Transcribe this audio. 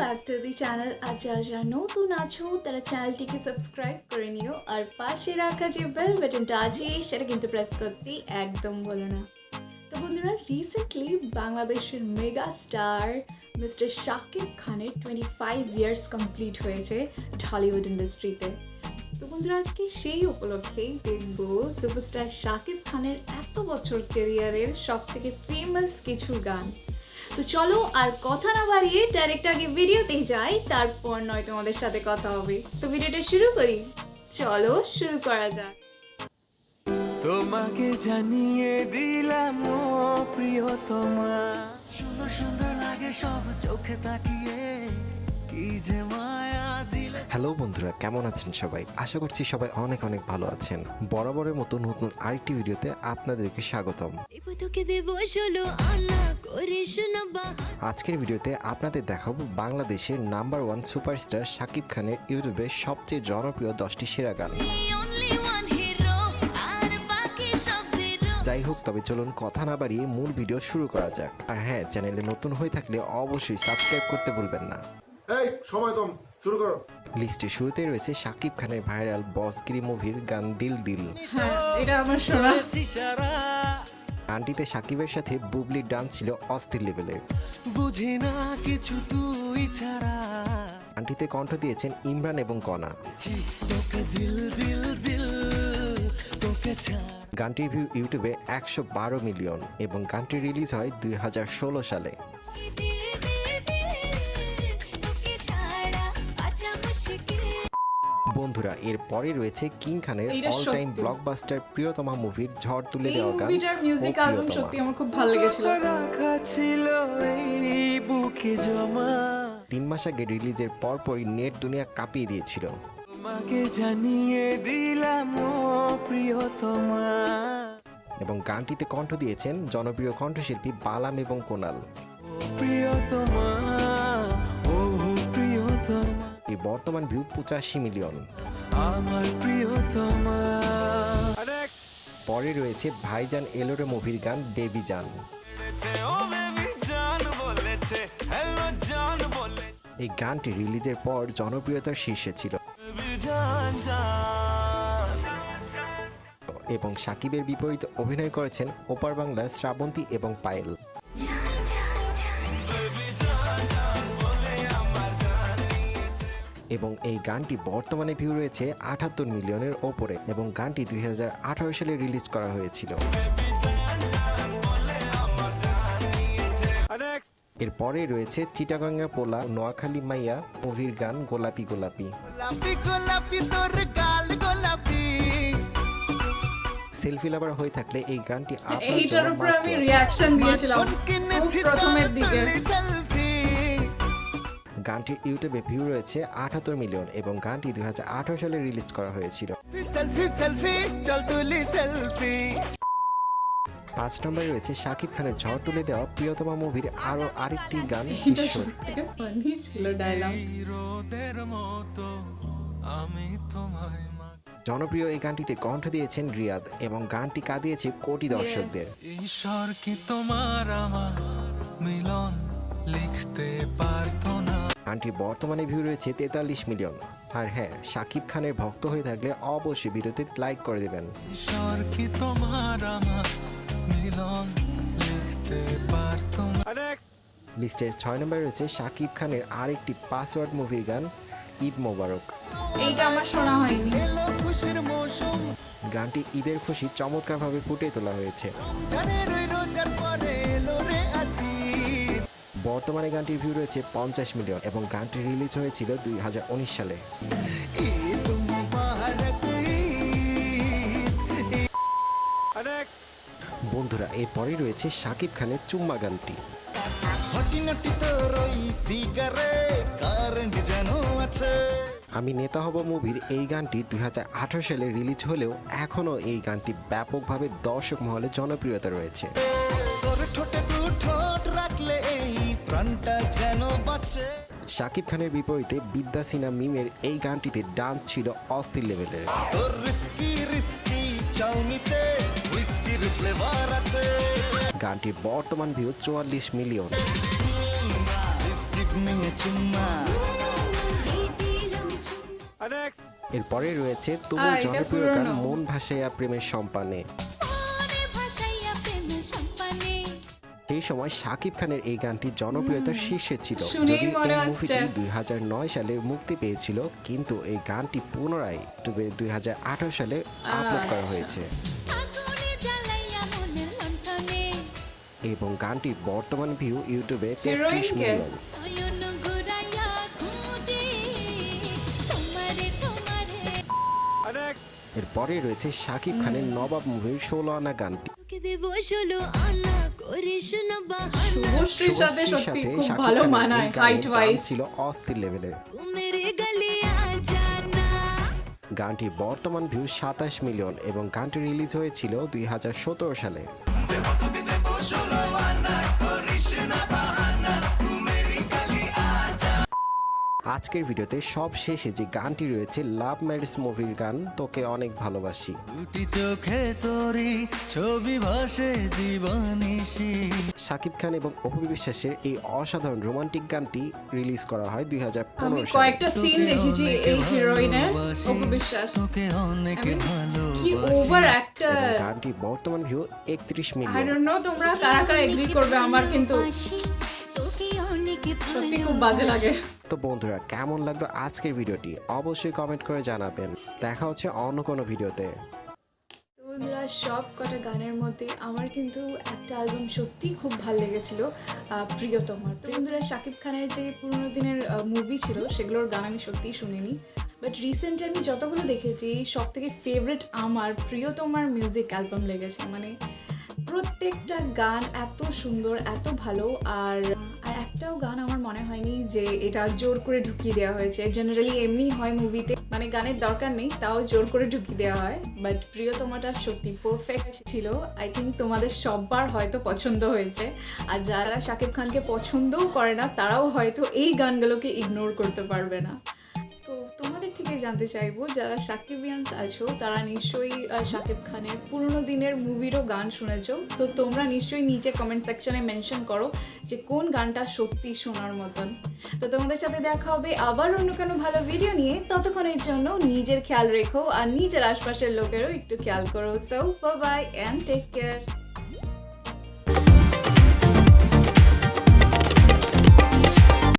Back to the channel আর যারা যারা নতুন আছো, তারা চ্যানেলটিকে সাবস্ক্রাইব করে নিও আর পাশে রাখা যে বেল বাটনটা আছে, সেটা কিন্তু প্রেস করতে একদম বলো না। তো বন্ধুরা রিসেন্টলি বাংলাদেশের মেগা স্টার মিস্টার শাকিব খানের টোয়েন্টি ফাইভ ইয়ার্স কমপ্লিট হয়েছে ঢালিউড ইন্ডাস্ট্রিতে তো বন্ধুরা, আজকে সেই উপলক্ষেই দেখব সুপারস্টার শাকিব খানের এত বছর কেরিয়ারের সব থেকে ফেমাস কিছু গান। তো চলো আর কথা না বাড়িয়ে ডাইরেক্ট আগে ভিডিওতেই যাই তারপর নয় তোমাদের সাথে কথা হবে। তো ভিডিওটা শুরু করি। চলো শুরু করা যাক। তোমাকে জানিয়ে দিলাম প্রিয় তোমা সুন্দর সুন্দর লাগে সব চোখে তাকিয়ে। হ্যালো বন্ধুরা কেমন আছেন সবাই? আশা করছি সবাই অনেক অনেক ভালো আছেন। বরাবরের মতো নতুন আরেকটি ভিডিওতে আপনাদেরকে স্বাগতম। আজকের ভিডিওতে আপনাদের দেখাবো বাংলাদেশের নাম্বার ওয়ান সুপারস্টার শাকিব খানের ইউটিউবে সবচেয়ে জনপ্রিয় দশটি সেরা গান। যাই হোক তবে চলুন কথা না বাড়িয়ে মূল ভিডিও শুরু করা যাক। আর হ্যাঁ চ্যানেলে নতুন হয়ে থাকলে অবশ্যই সাবস্ক্রাইব করতে ভুলবেন না। এই সময় কম শুরু করো। লিস্টে শুরুতে রয়েছে শাকিব খানের ভাইরাল বসগিরি মুভির গান দিল দিল। হ্যাঁ এটা আমার শোনা। গানটিতে শাকিবের সাথে বুবলির ডান্স ছিল অস্থির লেভেলের বুঝি না কিছু তুই ছাড়া। গানটিতে কণ্ঠ দিয়েছেন ইমরান এবং কণা ছি, তোকে দিল দিল দিল তোকে ছাড়া। গানটির ভিউ ইউটিউবে একশো বারো মিলিয়ন এবং গানটি রিলিজ হয় দুই হাজার ষোলো সালে। বন্ধুরা এর পরে রয়েছে কিং খানের অল টাইম। ব্লকবাস্টার প্রিয়তমা মুভির ঝড় তুলে দেওয়া গান মুভিটার মিউজিক অ্যালবাম সত্যি আমার খুব ভালো লেগেছিল। রাখা ছিল এই বুকে জমা। তিন মাস আগে রিলিজের পরপরই নেট দুনিয়া কাঁপিয়ে দিয়েছিল। তোমাকে জানিয়ে দিলাম ও প্রিয়তমা। এবং গানটিতে কণ্ঠ দিয়েছেন জনপ্রিয় কণ্ঠশিল্পী বালাম এবং কোনাল। প্রিয়তমা। বর্তমান ভিউ পঁচাশি মিলিয়ন। আমার প্রিয়তমা। পরে রয়েছে ভাইজান এলোরে মুভির গান বেবি জান। এই গানটি রিলিজের পর জনপ্রিয়তার শীর্ষে ছিল। এবং সাকিবের বিপরীতে অভিনয় করেছেন ওপার বাংলার শ্রাবন্তী এবং পায়েল। এবং এই গানটি বর্তমানে ভিউ রয়েছে আটাত্তর মিলিয়নের ওপরে এবং গানটি দুই হাজার আঠারো সালে রিলিজ করা হয়েছিল। এরপরে রয়েছে চিটাগঙ্গা পোলা নোয়াখালী মাইয়া মুভির গান গোলাপি গোলাপি। গোলাপি গোলাপি তোর গাল গোলাপি। সেলফি লাভার হয়ে থাকলে এই গানটি আপনার এইটার উপর আমি রিয়াকশন দিয়েছিলাম। প্রথমের দিকে। গানটির ইউটিউবে ভিউ রয়েছে আঠাত্তর মিলিয়ন এবং গানটি দুই হাজার আঠারো সালে রিলিজ করা হয়েছিল। সেলফি সেলফি চল তুলি সেলফি পাঁচ নম্বরে রয়েছে শাকিব খানের ঝড় তুলে দেওয়া প্রিয়তমা মুভির আরও আরেকটি গান এটা ঈশ্বর সব থেকে ফানি ছিল ডায়লগ রোদের মতো আমি তোমায় মা জনপ্রিয় এই গানটিতে কণ্ঠ দিয়েছেন রিয়াদ এবং গানটি কাঁদিয়েছে কোটি দর্শকদের। ঈশ্বর কি তোমার আমার মিলন লিখতে পারতো না? গানটির বর্তমানে ভিউ রয়েছে তেতাল্লিশ মিলিয়ন। আর হ্যাঁ শাকিব খানের ভক্ত হয়ে থাকলে অবশ্যই ভিডিওতে লাইক করে দেবেন। লিস্টের ছয় নম্বরে রয়েছে শাকিব খানের আরেকটি পাসওয়ার্ড মুভির গান ঈদ মোবারক। এইটা আমার শোনা হয়নি। এলো খুশির মৌসুম। গানটি ঈদের খুশি চমৎকারভাবে ফুটিয়ে তোলা হয়েছে। বর্তমানে গানটির ভিউ রয়েছে পঞ্চাশ মিলিয়ন এবং গানটি রিলিজ হয়েছিল দুই সালে। বন্ধুরা এরপরে রয়েছে শাকিব খানের চুম্মা গানটি আমি নেতা হব মুভির এই গানটি দুই হাজার আঠারো সালে রিলিজ হলেও এখনও এই গানটি ব্যাপকভাবে দর্শক মহলে জনপ্রিয়তা রয়েছে রাখলে প্রাণটা যেন বাঁচে শাকিব খানের বিপরীতে বিদ্যা সিনহা মিমের এই গানটিতে ডান্স ছিল অস্থির লেভেলের। তোর রিস্কি রিস্কি চাউনিতে হুইস্কির ফ্লেভার আছে। গানটির বর্তমান ভিউ চুয়াল্লিশ মিলিয়ন। এরপরে রয়েছে এটা জনপ্রিয় গান মন ভাসাইয়া প্রেমের সম্পানে। সেই সময় শাকিব খানের এই গানটি জনপ্রিয়তার শীর্ষে ছিল। যদিও এই মুভিটি দুই সালে মুক্তি পেয়েছিল কিন্তু এই গানটি পুনরায় ইউটিউবে দুই সালে আপলোড করা আচ্ছা। হয়েছে। এবং গানটির বর্তমান ভিউ ইউটিউবে তেত্রিশ মিলিয়ন এরপরে রয়েছে শাকিব খানের নবাব মুভির ষোলো আনা গানটি। শুভশ্রীর সাথে সত্যি খুব ভালো মানায় হাইট ওয়াইজ ছিল অস্থির লেভেলের। গানটির বর্তমান ভিউ সাতাশ মিলিয়ন এবং গানটি রিলিজ হয়েছিল দুই হাজার সতেরো সালে। আজকের ভিডিওতে সব শেষে যে গানটি রয়েছে লাভ ম্যারেজ মুভির গান তোকে অনেক ভালোবাসি। দুটি চোখে তোরি ছবি ভাসে দিবানিসি শাকিব খান এবং অপু বিশ্বাসের এই অসাধারণ রোমান্টিক গানটি রিলিজ করা হয় দুই আমি সালে। কয়েকটা সিন দেখেছি এই হিরোইনের অপু বিশ্বাস। কি ওভার এবং বর্তমান ভিউ একত্রিশ আই মিলিয়ন ডোন্ট নো তোমরা কারা কারা এগ্রি করবে আমার কিন্তু সত্যি খুব বাজে লাগে। তো বন্ধুরা, কেমন লাগল আজকের ভিডিওটি? অবশ্যই কমেন্ট করে জানাবেন। দেখা হচ্ছে অন্য কোনো ভিডিওতে। বন্ধুরা সব কটা গানের মধ্যে আমার কিন্তু একটা অ্যালবাম সত্যিই খুব ভালো লেগেছিল প্রিয়তমার তো বন্ধুরা, শাকিব খানের যে পুরোনো দিনের মুভি ছিল, সেগুলোর গান আমি সত্যিই শুনিনি। বাট রিসেন্টলি আমি যতগুলো দেখেছি সব থেকে ফেভারিট আমার প্রিয়তমার মিউজিক অ্যালবাম লেগেছে। মানে প্রত্যেকটা গান এত সুন্দর, এত ভালো, আর একটাও গান আমার মনে হয়নি যে এটা জোর করে ঢুকিয়ে দেওয়া হয়েছে। জেনারেলি এমনি হয় মুভিতে মানে গানের দরকার নেই, তাও জোর করে ঢুকিয়ে দেওয়া হয়। বাট প্রিয় তোমাটা সত্যি পারফেক্ট ছিল। আই থিঙ্ক তোমাদের সববার হয়তো পছন্দ হয়েছে। আর যারা শাকিব খানকে পছন্দও করে না, তারাও হয়তো এই গানগুলোকে ইগনোর করতে পারবে না। তো তোমাদের থেকে জানতে চাইব, যারা সাকিবিয়ান্স আছো, তারা নিশ্চয়ই শাকিব খানের পুরোনো দিনের মুভিরও গান শুনেছো। তো তোমরা নিশ্চয়ই নিচে কমেন্ট সেকশনে মেনশন করো যে কোন গানটা সত্যি শোনার মতন। তো তোমাদের সাথে দেখা হবে আবার অন্য কোনো ভালো ভিডিও নিয়ে। ততক্ষণের জন্য নিজের খেয়াল রেখো আর নিজের আশপাশের লোকেরও একটু খেয়াল করো। So bye and take care